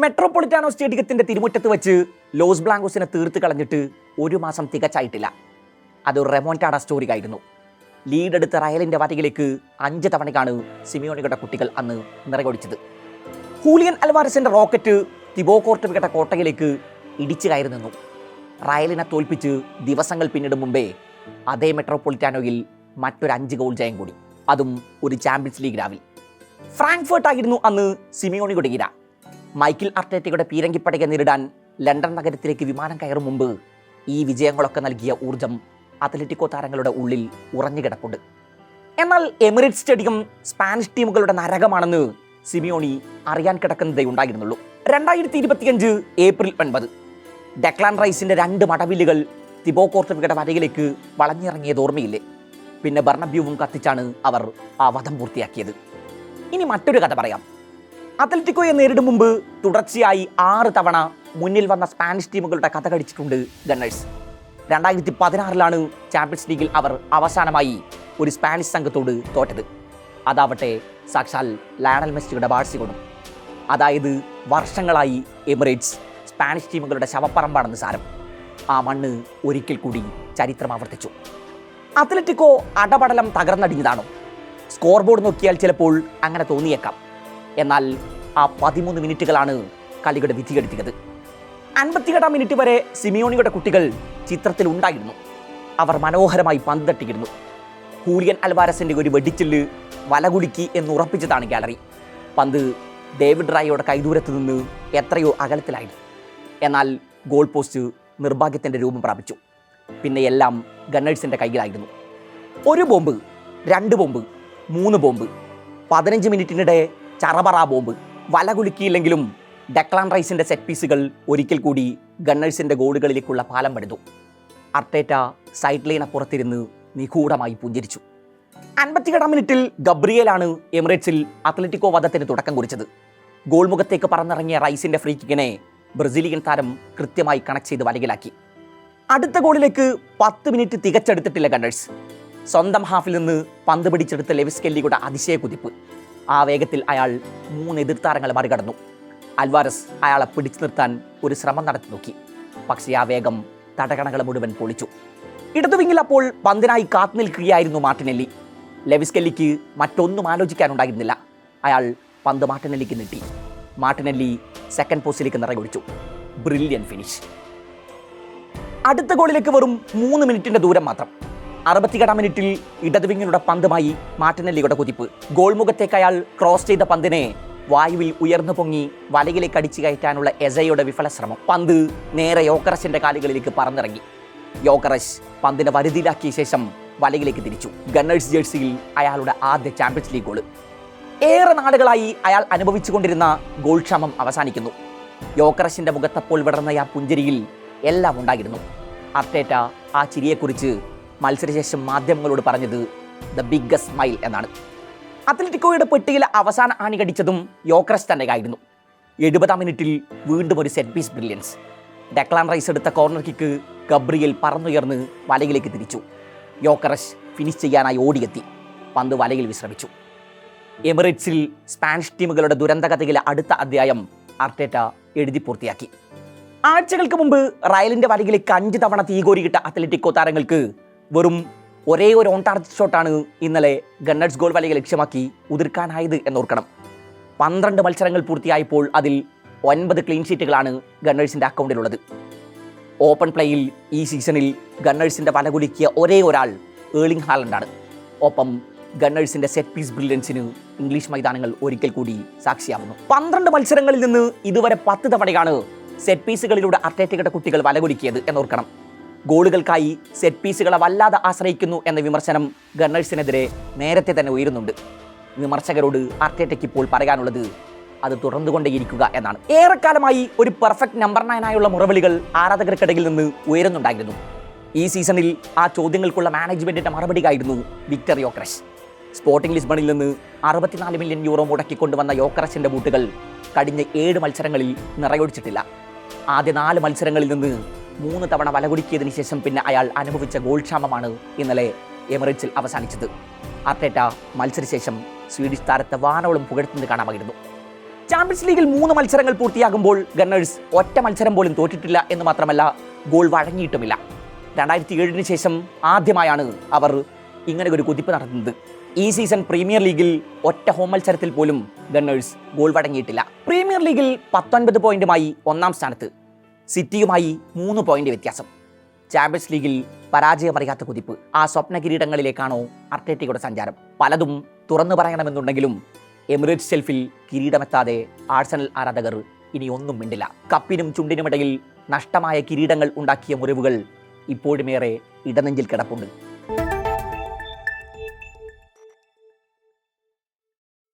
മെട്രോപൊളിറ്റാനോ സ്റ്റേഡിയത്തിന്റെ തിരുമുറ്റത്ത് വെച്ച് ലോസ് ബ്ലാങ്കോസിനെ തീർത്ത് കളഞ്ഞിട്ട് ഒരു മാസം തികച്ചായിട്ടില്ല. അത് റെമോന്റാഡ സ്റ്റോറി ആയിരുന്നു ലീഡ് എടുത്ത റയലിന്റെ വരയിലേക്ക് അഞ്ച് തവണയാണ് സിമിയോണികളുടെ കുട്ടികൾ അന്ന് നിറകൊടിച്ചത് ഹൂലിയൻ അൽവാരസിന്റെ റോക്കറ്റ് തിബോ കോർട്ടുവിക്കട്ട കോട്ടയിലേക്ക് ഇടിച്ചു കയറി നിന്നു. റയലിനെ തോൽപ്പിച്ച് ദിവസങ്ങൾ പിന്നിട് മുമ്പേ അതേ മെട്രോപൊളിറ്റാനോയിൽ മറ്റൊരു അഞ്ച് ഗോൾ ജയം കൂടി. അതും ഒരു ചാമ്പ്യൻസ് ലീഗ് രാവിൽ. ഫ്രാങ്ക്ഫർട്ട് ആയിരുന്നു അന്ന് സിമിയോണിയുടെ മൈക്കിൾ അർട്ടേറ്റയുടെ പീരങ്കിപ്പടയെ നേരിടാൻ ലണ്ടൻ നഗരത്തിലേക്ക് വിമാനം കയറും മുമ്പ് ഈ വിജയങ്ങളൊക്കെ നൽകിയ ഊർജം അത്ലറ്റിക്കോ താരങ്ങളുടെ ഉള്ളിൽ ഉറഞ്ഞുകിടപ്പുണ്ട് എന്നാൽ എമിറേറ്റ് സ്റ്റേഡിയം സ്പാനിഷ് ടീമുകളുടെ നരകമാണെന്ന് സിമിയോണി അറിയാൻ കിടക്കുന്നതേ ഉണ്ടായിരുന്നുള്ളൂ. രണ്ടായിരത്തി ഇരുപത്തിയഞ്ച് ഏപ്രിൽ ഒൻപത്. ഡെക്ലാൻ റൈസിന്റെ രണ്ട് മടവില്ലുകൾ തിബോ കോർട്ടുവിയുടെ വരയിലേക്ക് വളഞ്ഞിറങ്ങിയത് ഓർമ്മയില്ലേ? പിന്നെ ബർണബ്യൂവും കത്തിച്ചാണ് അവർ ആ വധം പൂർത്തിയാക്കിയത്. ഇനി മറ്റൊരു കഥ പറയാം. അത്ലറ്റിക്കോയെ നേരിടും മുമ്പ് തുടർച്ചയായി ആറ് തവണ മുന്നിൽ വന്ന സ്പാനിഷ് ടീമുകളുടെ കഥ കടിച്ചിട്ടുണ്ട് ഗണ്ണേഴ്സ് രണ്ടായിരത്തി പതിനാറിലാണ് ചാമ്പ്യൻസ് ലീഗിൽ അവർ അവസാനമായി ഒരു സ്പാനിഷ് സംഘത്തോട് തോറ്റത്. അതാവട്ടെ സാക്ഷാൽ ലയണൽ മെസ്സിയുടെ ബാഴ്സികൊടും അതായത് വർഷങ്ങളായി എമിറേറ്റ്സ് സ്പാനിഷ് ടീമുകളുടെ ശവപ്പറമ്പാണെന്ന് സാരം. ആ മണ്ണ് ഒരിക്കൽ കൂടി ചരിത്രം ആവർത്തിച്ചു. അത്ലറ്റിക്കോ അടപടലം തകർന്നടിഞ്ഞതാണോ? സ്കോർ ബോർഡ് നോക്കിയാൽ ചിലപ്പോൾ അങ്ങനെ തോന്നിയേക്കാം. എന്നാൽ ആ പതിമൂന്ന് മിനിറ്റുകളാണ് കളിയുടെ വിധിയെടുത്തിയത് അൻപത്തിയെട്ടാം മിനിറ്റ് വരെ സിമിയോണിയുടെ കുട്ടികൾ ചിത്രത്തിൽ ഉണ്ടായിരുന്നു. അവർ മനോഹരമായി പന്ത് തട്ടിയിരുന്നു ഹൂലിയൻ അൽവാരസിന്റെ ഒരു വെടിച്ചിൽ വലകുലുക്കി എന്ന് ഉറപ്പിച്ചതാണ് ഗാലറി. പന്ത് ഡേവിഡ് റായിയുടെ കൈദൂരത്ത് നിന്ന് എത്രയോ അകലത്തിലായിരുന്നു. എന്നാൽ ഗോൾ പോസ്റ്റ് നിർഭാഗ്യത്തിന്റെ രൂപം പ്രാപിച്ചു. പിന്നെ എല്ലാം ഗണ്ണേഴ്സിന്റെ കയ്യിലായിരുന്നു. ഒരു ബോംബ് രണ്ട് ബോംബ് മൂന്ന് ബോംബ്. പതിനഞ്ച് മിനിറ്റിനിടെ ചറബറ ബോംബ്. വല കുലുക്കിയില്ലെങ്കിലും ഡെക്ലാൻ റൈസിന്റെ സെറ്റ് പീസുകൾ ഒരിക്കൽ കൂടി ഗണ്ണേഴ്സിന്റെ ഗോളുകളിലേക്കുള്ള പാലം പണിതു. അർട്ടേറ്റ സൈഡ് ലൈൻ അപ്പുറത്തിരുന്ന് നിഗൂഢമായി പുഞ്ചിരിച്ചു. അൻപത്തിയേഴാം മിനിറ്റിൽ ഗബ്രിയേലാണ് എമിറേറ്റ്സിൽ അത്ലറ്റിക്കോ വധത്തിന് തുടക്കം കുറിച്ചത്. ഗോൾമുഖത്തേക്ക് പറന്നിറങ്ങിയ റൈസിന്റെ ഫ്രീ കിക്കിനെ ബ്രസീലിയൻ താരം കൃത്യമായി കണക്ട് ചെയ്ത് വലകിലാക്കി അടുത്ത ഗോളിലേക്ക് പത്ത് മിനിറ്റ് തികച്ചെടുത്തിട്ടില്ല ഗണ്ണേഴ്സ്. സ്വന്തം ഹാഫിൽ നിന്ന് പന്ത് പിടിച്ചെടുത്ത ലെവിസ് കെല്ലിയുടെ അതിശയ കുതിപ്പ്. ആ വേഗത്തിൽ അയാൾ മൂന്ന് എതിർ എതിർത്താരങ്ങളെ മറികടന്നു. അൽവാരസ് അയാളെ പിടിച്ചു നിർത്താൻ ഒരു ശ്രമം നടത്തി നോക്കി. പക്ഷേ ആ വേഗം തടകണകൾ മുഴുവൻ പൊളിച്ചു. ഇടതുവിങ്ങിൽ അപ്പോൾ പന്തിനായി കാത്തു നിൽക്കുകയായിരുന്നു മാർട്ടിനെല്ലി. ലെവിസ്കെല്ലിക്ക് മറ്റൊന്നും ആലോചിക്കാനുണ്ടായിരുന്നില്ല. അയാൾ പന്ത് മാർട്ടിനെല്ലിക്ക് നീട്ടി. മാർട്ടിനെല്ലി സെക്കൻഡ് പോസ്റ്റിലേക്ക് നിറകൊടിച്ചു ബ്രില്യൻ ഫിനിഷ് അടുത്ത ഗോളിലേക്ക് വെറും മൂന്ന് മിനിറ്റിന്റെ ദൂരം മാത്രം. അറുപത്തിയെട്ടാം മിനിറ്റിൽ ഇടതുവിങ്ങിലൂടെ പന്തുമായി മാറ്റനല്ലിയുടെ കുതിപ്പ്. ഗോൾ മുഖത്തേക്ക് അയാൾ ക്രോസ് ചെയ്ത പന്തിനെ വായുവിൽ ഉയർന്നു പൊങ്ങി വലയിലേക്ക് അടിച്ചു കയറ്റാനുള്ള എസയുടെ വിഫല ശ്രമം. പന്ത് നേരെ യോക്കറസിന്റെ കാലുകളിലേക്ക് പറന്നിറങ്ങി. യോക്കറസ് പന്തിനെ വരുതിയിലാക്കിയ ശേഷം വലയിലേക്ക് തിരിച്ചു. ഗണ്ണേഴ്സ് ജേഴ്സിയിൽ അയാളുടെ ആദ്യ ചാമ്പ്യൻസ് ലീഗ് ഗോൾ ഏറെ നാടുകളായി അയാൾ അനുഭവിച്ചുകൊണ്ടിരുന്ന ഗോൾ ക്ഷാമം അവസാനിക്കുന്നു. യോക്കറസിന്റെ മുഖത്തപ്പോൾ വിടർന്ന ആ പുഞ്ചിരിയിൽ എല്ലാം ഉണ്ടായിരുന്നു. അർട്ടേറ്റ ആ ചിരിയെക്കുറിച്ച് മത്സരശേഷം മാധ്യമങ്ങളോട് പറഞ്ഞത് ദ ബിഗ്ഗസ്റ്റ് സ്മൈൽ എന്നാണ്. അത്ലറ്റിക്കോയുടെ പെട്ടിയിലെ അവസാന ആണി കടിച്ചതും യോക്രസ് തന്നെയായിരുന്നു. എഴുപതാം മിനിറ്റിൽ വീണ്ടും ഒരു set piece brilliance Declan Rice എടുത്ത കോർണർ കിക്ക് ഗബ്രിയൽ പറന്നുയർന്ന് വലയിലേക്ക് തിരിച്ചു. യോക്കറസ് ഫിനിഷ് ചെയ്യാനായി ഓടിയെത്തി. പന്ത് വലയിൽ വിശ്രമിച്ചു. എമിറേറ്റ്സിൽ സ്പാനിഷ് ടീമുകളുടെ ദുരന്തകഥയിലെ അടുത്ത അധ്യായം അർട്ടേറ്റ എഴുതി പൂർത്തിയാക്കി. ആഴ്ചകൾക്ക് മുമ്പ് റയലിന്റെ വലയിലേക്ക് അഞ്ച് തവണ തീകോരിയിട്ട അത്ലറ്റിക്കോ താരങ്ങൾക്ക് വെറും ഒരേ ഒരു ഓൺ ടാർജറ്റ് ഷോട്ടാണ് ഇന്നലെ ഗണ്ണഡ്സ് ഗോൾ വലയെ ലക്ഷ്യമാക്കി ഉതിർക്കാനായത് എന്നോർക്കണം. പന്ത്രണ്ട് മത്സരങ്ങൾ പൂർത്തിയായപ്പോൾ അതിൽ ഒൻപത് ക്ലീൻ ഷീറ്റുകളാണ് ഗണ്ണേഴ്സിന്റെ അക്കൗണ്ടിലുള്ളത് ഓപ്പൺ പ്ലേയിൽ ഈ സീസണിൽ ഗണ്ണേഴ്സിന്റെ വല കുലുക്കിയ ഒരേ ഒരാൾ ഏളിംഗ് ഹാലൻഡാണ്. ഒപ്പം ഗണ്ണേഴ്സിന്റെ സെറ്റ് പീസ് ബ്രില്യൻസിന് ഇംഗ്ലീഷ് മൈതാനങ്ങൾ ഒരിക്കൽ കൂടി സാക്ഷിയാവുന്നു. പന്ത്രണ്ട് മത്സരങ്ങളിൽ നിന്ന് ഇതുവരെ പത്ത് തവണയാണ് സെറ്റ് പീസുകളിലൂടെ അത്ലറ്റിക്കുടെ കുട്ടികൾ വലകുലുക്കിയത് എന്നോർക്കണം. ഗോളുകൾക്കായി സെറ്റ് പീസുകളെ വല്ലാതെ ആശ്രയിക്കുന്നു എന്ന വിമർശനം ഗണ്ണേഴ്സിനെതിരെ നേരത്തെ തന്നെ ഉയരുന്നുണ്ട്. വിമർശകരോട് അർട്ടേറ്റയ്ക്ക് ഇപ്പോൾ പറയാനുള്ളത് അത് തുടർന്നുകൊണ്ടേയിരിക്കുക എന്നാണ്. ഏറെക്കാലമായി ഒരു പെർഫെക്റ്റ് നമ്പർ നയനായുള്ള മുറവിളികൾ ആരാധകർക്കിടയിൽ നിന്ന് ഉയരുന്നുണ്ടായിരുന്നു. ഈ സീസണിൽ ആ ചോദ്യങ്ങൾക്കുള്ള മാനേജ്മെന്റിന്റെ മറുപടിയായിരുന്നു വിക്ടർ യോക്രഷ് സ്പോർട്ടിംഗ് ലിസ്ബണിൽ നിന്ന് അറുപത്തിനാല് മില്യൺ യൂറോ മുടക്കിക്കൊണ്ടുവന്ന യോക്രഷിന്റെ ബൂട്ടുകൾ കഴിഞ്ഞ ഏഴ് മത്സരങ്ങളിൽ നിറയൊടിച്ചിട്ടില്ല. ആദ്യ നാല് മത്സരങ്ങളിൽ നിന്ന് മൂന്ന് തവണ വലകുടിക്കിയതിന് ശേഷം പിന്നെ അയാൾ അനുഭവിച്ച ഗോൾ ക്ഷാമമാണ് ഇന്നലെ എമിറേറ്റ്സിൽ അവസാനിച്ചത്. അർട്ടേറ്റ മത്സരശേഷം സ്വീഡിഷ് താരത്തെ വാനോളം പുകഴ്ത്തുന്നത് കാണാമായിരുന്നു. ചാമ്പ്യൻസ് ലീഗിൽ മൂന്ന് മത്സരങ്ങൾ പൂർത്തിയാകുമ്പോൾ ഗണ്ണേഴ്സ് ഒറ്റ മത്സരം പോലും തോറ്റിട്ടില്ല എന്ന് മാത്രമല്ല ഗോൾ വഴങ്ങിയിട്ടുമില്ല. രണ്ടായിരത്തി ഏഴിന് ശേഷം ആദ്യമായാണ് അവർ ഇങ്ങനെ ഒരു കുതിപ്പ് നടത്തുന്നത്. ഈ സീസൺ പ്രീമിയർ ലീഗിൽ ഒറ്റ ഹോം മത്സരത്തിൽ പോലും ഗണ്ണേഴ്സ് ഗോൾ വഴങ്ങിയിട്ടില്ല. പ്രീമിയർ ലീഗിൽ പത്തൊൻപത് പോയിന്റുമായി ഒന്നാം സ്ഥാനത്ത്. സിറ്റിയുമായി മൂന്ന് പോയിന്റ് വ്യത്യാസം. ചാമ്പ്യൻസ് ലീഗിൽ പരാജയമറിയാത്ത കുതിപ്പ്. ആ സ്വപ്ന കിരീടങ്ങളിലേക്കാണോ അർട്ടേറ്റയുടെ സഞ്ചാരം? പലതും തുറന്നു പറയണമെന്നുണ്ടെങ്കിലും എമിറേറ്റ്സ് ഷെൽഫിൽ കിരീടമെത്താതെ ആഴ്സണൽ ആരാധകർ ഇനി ഒന്നും മിണ്ടില്ല. കപ്പിനും ചുണ്ടിനുമിടയിൽ നഷ്ടമായ കിരീടങ്ങൾ ഉണ്ടാക്കിയ മുറിവുകൾ ഇപ്പോഴുമേറെ ഇടനെഞ്ചിൽ കിടപ്പുണ്ട്.